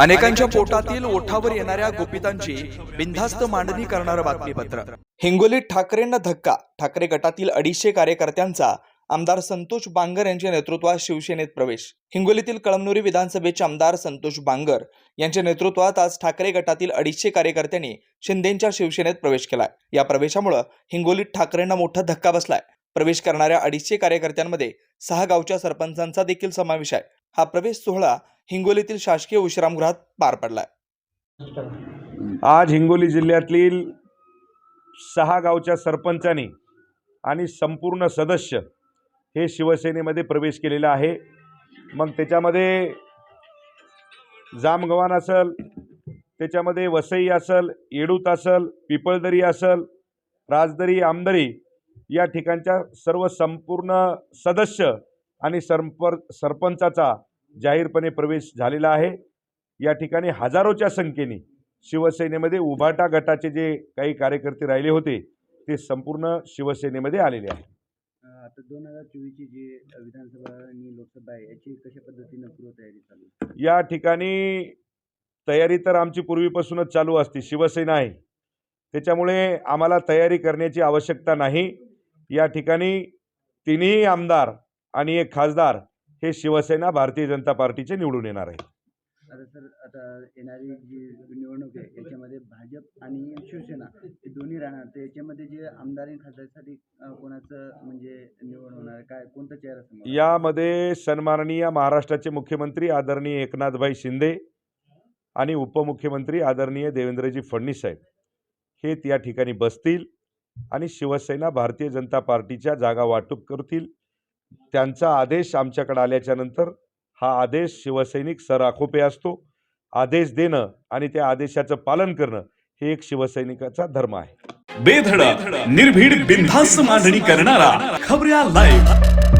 अनेकांच्या पोटातील ओठावर येणाऱ्या गोपितांची बिनधास्त मांडणी करणारं बातमीपत्र. हिंगोलीत ठाकरेंना धक्का. ठाकरे गटातील अडीचशे कार्यकर्त्यांचा आमदार संतोष बांगर यांच्या नेतृत्वात शिवसेनेत प्रवेश. हिंगोलीतील कळमनुरी विधानसभेचे आमदार संतोष बांगर यांच्या नेतृत्वात आज ठाकरे गटातील अडीचशे कार्यकर्त्यांनी शिंदेच्या शिवसेनेत प्रवेश केलाय. या प्रवेशामुळे हिंगोलीत ठाकरेंना मोठा धक्का बसलाय. प्रवेश करणाऱ्या अडीचशे कार्यकर्त्यांमध्ये सहा गावच्या सरपंचांचा देखील समावेश आहे. हा प्रवेश सोहळा हिंगोलीतील शासकीय विश्रामगृहात पार पडलाय. आज हिंगोली जिल्ह्यातील सहा गावच्या सरपंचांनी आणि संपूर्ण सदस्य हे शिवसेनेमध्ये प्रवेश केलेला आहे. मग त्याच्यामध्ये जामगव्हाण असल त्याच्यामध्ये वसई असल येडूत असल पिपळदरी असल राजदरी आमदरी या ठिकाणच्या सर्व संपूर्ण सदस्य आणि सरपर सरपंचाचा जाहीरपणे प्रवेश झालेला आहे. या ठिकाणी हजारोच्या संख्येने शिवसेनेमध्ये उभाटा गटाचे जे काही कार्यकर्ते राहिले होते ते संपूर्ण शिवसेनेमध्ये आलेले आहे आता दोन हजार चोवीसची जी विधानसभा आणि लोकसभा आहे याची कशा पद्धतीनं पूर्वतयारी चालू? या ठिकाणी तयारी तर आमची पूर्वीपासूनच चालू असते. शिवसेना आहे. त्याच्यामुळे आम्हाला तयारी करण्याची आवश्यकता नाही. या ठिकाणी तिन्ही आमदार आणि एक खासदार हे शिवसेना भारतीय जनता पार्टीचे निवडून येणार आहे आता सर आता येणारी जी निवडणूक आहे याच्यामध्ये भाजप आणि शिवसेना हे दोन्ही राहणार तर याच्यामध्ये जे आमदार आणि खासदारसाठी अं, कोणाचं म्हणजे निवड होणार? काय कोणता चेहरा? यामध्ये सन्माननीय महाराष्ट्राचे मुख्यमंत्री आदरणीय एकनाथभाई शिंदे आणि उपमुख्यमंत्री आदरणीय देवेंद्रजी फडणवीस साहेब हे त्या ठिकाणी बसतील आणि शिवसेना भारतीय जनता पार्टीच्या जागा वाटप करतील त्यांचा आदेश आमच्याकडे आल्याच्यानंतर हा आदेश शिवसैनिक सराखोपे असतो. आदेश देणं आणि त्या आदेशाचं पालन करणं हे एक शिवसैनिकाचा धर्म आहे. बेधडक निर्भीड बिनधास्त मांडणी करणारा खबऱ्या लाईव्ह